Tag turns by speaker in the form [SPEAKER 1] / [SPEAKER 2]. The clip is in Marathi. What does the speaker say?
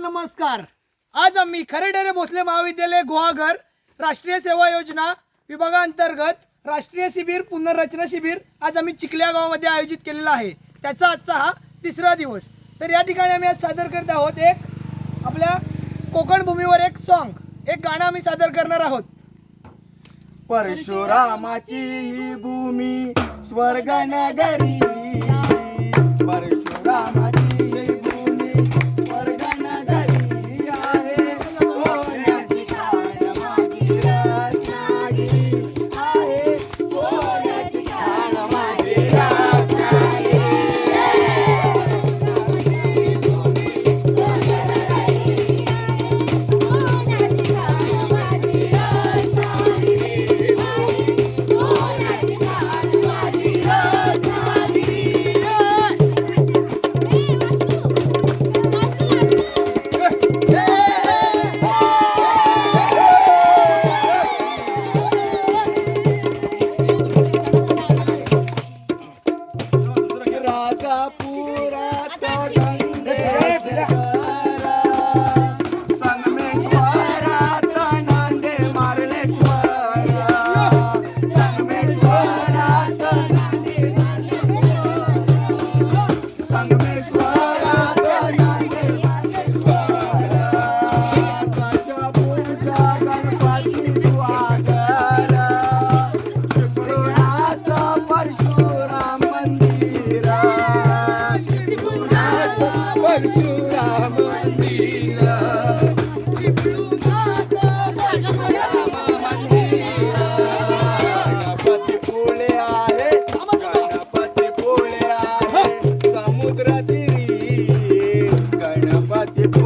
[SPEAKER 1] नमस्कार. आज आम्ही खरेडेरे भोसले महाविद्यालय गुहागर राष्ट्रीय सेवा योजना विभागांतर्गत राष्ट्रीय शिबिर पुनर्रचना शिबिर आज आम्ही चिखल्या गावामध्ये आयोजित केलेला आहे. त्याचा आजचा हा तिसरा दिवस. तर या ठिकाणी आम्ही आज सादर करत आहोत एक आपल्या कोकण भूमीवर एक सॉन्ग एक गाणं आम्ही सादर करणार आहोत.
[SPEAKER 2] परशुरामाची ही भूमी स्वर्ग नगरी. next. Adi